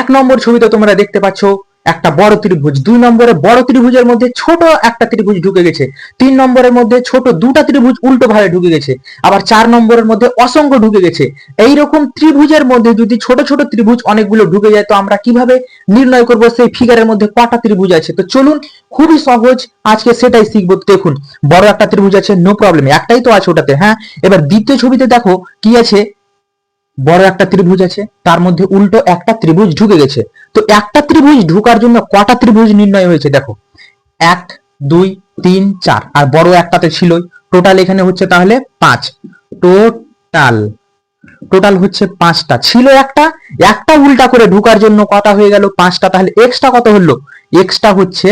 এক নম্বর ছবিতে তোমরা দেখতে পাচ্ছ একটা বড় ত্রিভুজ। দুই নম্বরে বড় ত্রিভুজের মধ্যে ছোট একটা ত্রিভুজ ঢুকে গেছে। তিন নম্বরের মধ্যে ছোট দুটা ত্রিভুজ উল্টো ভাবে ঢুকে গেছে। আবার চার নম্বরের মধ্যে অসংখ্য ঢুকে গেছে। এই রকম ত্রিভুজের মধ্যে যদি ছোট ছোট ত্রিভুজ অনেকগুলো ঢুকে যায়, তো আমরা কীভাবে নির্ণয় করব সেই ফিগারের মধ্যে কটা ত্রিভুজ আছে? তো চলুন, খুবই সহজ আজকে সেটাই শিখব। দেখুন, বড় একটা ত্রিভুজ আছে নো প্রবলেম একটাই তো আছে ওটাতে হ্যাঁ? এবার দ্বিতীয় ছবিতে দেখো কি আছে। বড় একটা ত্রিভুজ আছে, তার মধ্যে উল্টো একটা ত্রিভুজ ঢুকে গেছে। তো একটা ত্রিভুজ ঢুকার জন্য কটা ত্রিভুজ নির্ণয় হয়েছে দেখো। এক, দুই, তিন, চার, আর বড় একটাতে ছিলই। টোটাল এখানে হচ্ছে তাহলে পাঁচ। টোটাল টোটাল হচ্ছে পাঁচটা। ছিল একটা একটা উল্টা করে ঢুকার জন্য কটা হয়ে গেল পাঁচটা? তাহলে এক্সট্রা কত হলো? এক্সট্রা হচ্ছে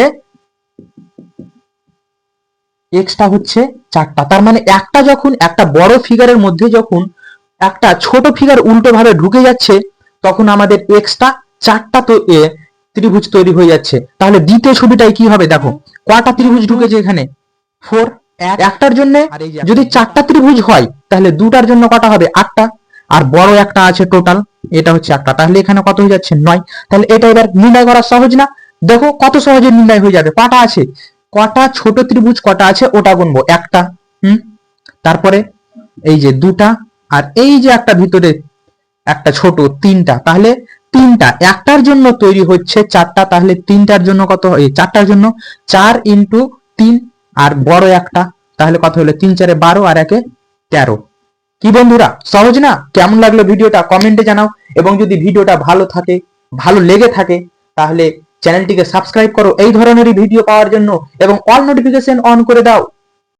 এক্সট্রা হচ্ছে চারটা। তার মানে একটা যখন, একটা বড় ফিগারের মধ্যে যখন একটা ছোট ফিগার উল্টো ভাবে ঢুকে যাচ্ছে তখন আমাদের এক্সট্রা চারটা তো এ ত্রিভুজ তৈরি হয়ে যাচ্ছে। তাহলে দ্বিতীয় ছবিটাই কি হবে দেখো কটা ত্রিভুজ ঢুকেছে এখানে? ফোর একটার জন্য যদি চারটা ত্রিভুজ হয় তাহলে দুটার জন্য কটা হবে? আটটা। আর বড় একটা আছে টোটাল এটা হচ্ছে একটা। তাহলে এখানে কত হয়ে যাচ্ছে? নয়। তাহলে এটা এবার নির্ণয় করা সহজ না? দেখো কত সহজে নির্ণয় হয়ে যাবে। কটা আছে? কটা ছোট ত্রিভুজ কটা আছে? ওটা গুনবো। একটা। হুম? তারপরে এই যে দুটা আর এই যে একটা ভিতরে একটা ছোট তিনটা, তাহলে তিনটা, একটার জন্য তৈরি হচ্ছে চারটা, তাহলে তিনটার জন্য কত চারটার জন্য চার ইন্টু তিন আর বড় একটা, তাহলে কত হলো? তিন, চারে বারো আর একে তেরো। কি বন্ধুরা, সহজ না? কেমন লাগল ভিডিওটা? কমেন্টে জানাও। এবং যদি ভিডিওটা ভালো থাকে, ভালো লেগে থাকে, তাহলে চ্যানেলটিকে সাবস্ক্রাইব করো। এই ধরনেরই ভিডিও পাওয়ার জন্য এবং অল নোটিফিকেশন অন করে দাও।